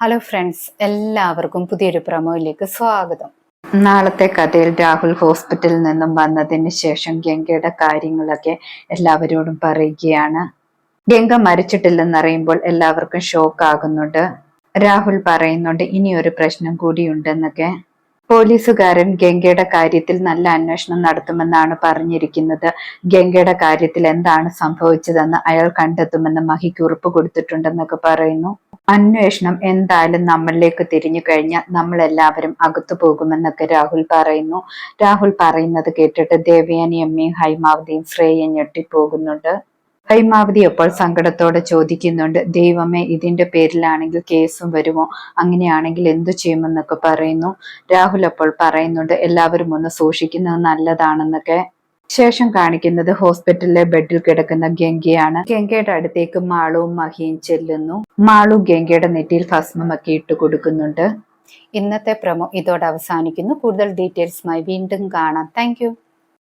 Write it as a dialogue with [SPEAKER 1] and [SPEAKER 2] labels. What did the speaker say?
[SPEAKER 1] Hello friends എല്ലാവർക്കും പുതിയൊരു പ്രമോയിലേക്ക് സ്വാഗതം.
[SPEAKER 2] നാളത്തെ കഥയിൽ രാഹുൽ ഹോസ്പിറ്റലിൽ നിന്നും വന്നതിന് ശേഷം ഗംഗയുടെ കാര്യങ്ങളൊക്കെ എല്ലാവരോടും പറയുകയാണ്. ഗംഗ മരിച്ചിട്ടില്ലെന്നറിയുമ്പോൾ എല്ലാവർക്കും ഷോക്ക് ആകുന്നുണ്ട്. രാഹുൽ പറയുന്നുണ്ട് ഇനിയൊരു പ്രശ്നം കൂടിയുണ്ടെന്നൊക്കെ. പോലീസുകാരൻ ഗംഗയുടെ കാര്യത്തിൽ നല്ല അന്വേഷണം നടത്തുമെന്നാണ് പറഞ്ഞിരിക്കുന്നത്. ഗംഗയുടെ കാര്യത്തിൽ എന്താണ് സംഭവിച്ചതെന്ന് അയാൾ കണ്ടെത്തുമെന്ന് മഹിക്ക് ഉറപ്പ് കൊടുത്തിട്ടുണ്ടെന്നൊക്കെ പറയുന്നു. അന്വേഷണം എന്തായാലും നമ്മളിലേക്ക് തിരിഞ്ഞു കഴിഞ്ഞാൽ നമ്മൾ എല്ലാവരും അകത്തു പോകുമെന്നൊക്കെ രാഹുൽ പറയുന്നു. രാഹുൽ പറയുന്നത് കേട്ടിട്ട് ദേവയാനി അമ്മയും ഹൈമാവതിയും ശ്രേയ ഞെട്ടിപ്പോകുന്നുണ്ട്. ഹൈമാവതി അപ്പോൾ സങ്കടത്തോടെ ചോദിക്കുന്നുണ്ട് ദൈവമേ ഇതിന്റെ പേരിലാണെങ്കിൽ കേസും വരുമോ? അങ്ങനെയാണെങ്കിൽ എന്തു ചെയ്യുമെന്നൊക്കെ പറയുന്നു. രാഹുൽ അപ്പോൾ പറയുന്നുണ്ട് എല്ലാവരും ഒന്ന് സൂക്ഷിക്കുന്നത് നല്ലതാണെന്നൊക്കെ. ശേഷം കാണിക്കുന്നത് ഹോസ്പിറ്റലിലെ ബെഡിൽ കിടക്കുന്ന ഗംഗയാണ്. ഗംഗയുടെ അടുത്തേക്ക് മാളുവും മഹിയും ചെല്ലുന്നു. മാളു ഗംഗയുടെ നെറ്റിയിൽ ഭസ്മമൊക്കെ ഇട്ട് കൊടുക്കുന്നുണ്ട്.
[SPEAKER 1] ഇന്നത്തെ പ്രമോ ഇതോടെ അവസാനിക്കുന്നു. കൂടുതൽ ഡീറ്റെയിൽസുമായി വീണ്ടും കാണാം. താങ്ക്